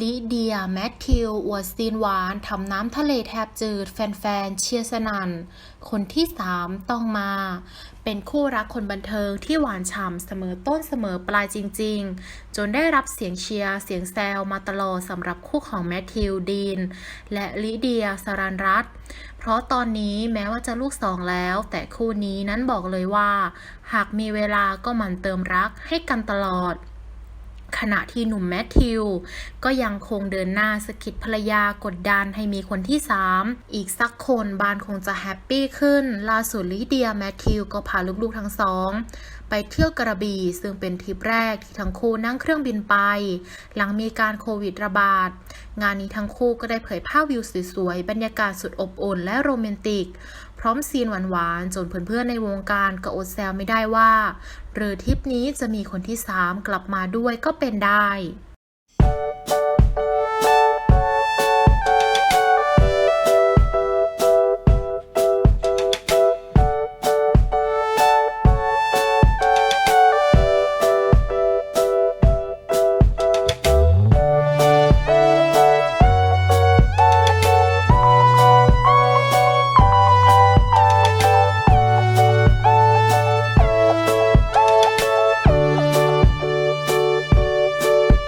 ลิเดีย แมทธิว อวดซีนหวานทำน้ำทะเลแทบจืด แฟนๆ เชียร์สนัน่น คนที่สามต้องมา เป็นคู่รักคนบันเทิงที่หวานฉ่ำเสมอต้นเสมอปลายจริง ๆ จนได้รับเสียงเชียร์ เสียงแซวมาตลอดสำหรับคู่ของแมทธิว ดีน และลิเดีย สรันรัตเพราะตอนนี้แม้ว่าจะลูกสองแล้ว แต่คู่นี้นั้นบอกเลยว่า หากมีเวลาก็หมั่นเติมรักให้กันตลอด ขณะที่หนุ่มแมทธิว ก็ยังคงเดินหน้าสะกิดภรรยากดดันให้มีคนที่ 3 อีกสักคนบ้านคงจะแฮปปี้ขึ้น ล่าสุดลิเดียแมทธิว ก็พาลูกๆทั้งสอง ไปเที่ยวกระบี่ซึ่งเป็นทริปแรกที่ทั้งคู่นั่งเครื่องบินไป หลังมีการโควิดระบาด งานนี้ทั้งคู่ก็ได้เผยภาพวิวสวยๆ บรรยากาศสุดอบอุ่นและโรแมนติก พร้อมซีนหวานๆ จนเพื่อนๆในวงการก็อดแซวไม่ได้ว่า หรือทริปนี้จะมีคนที่ 3 กลับมาด้วยก็เป็นได้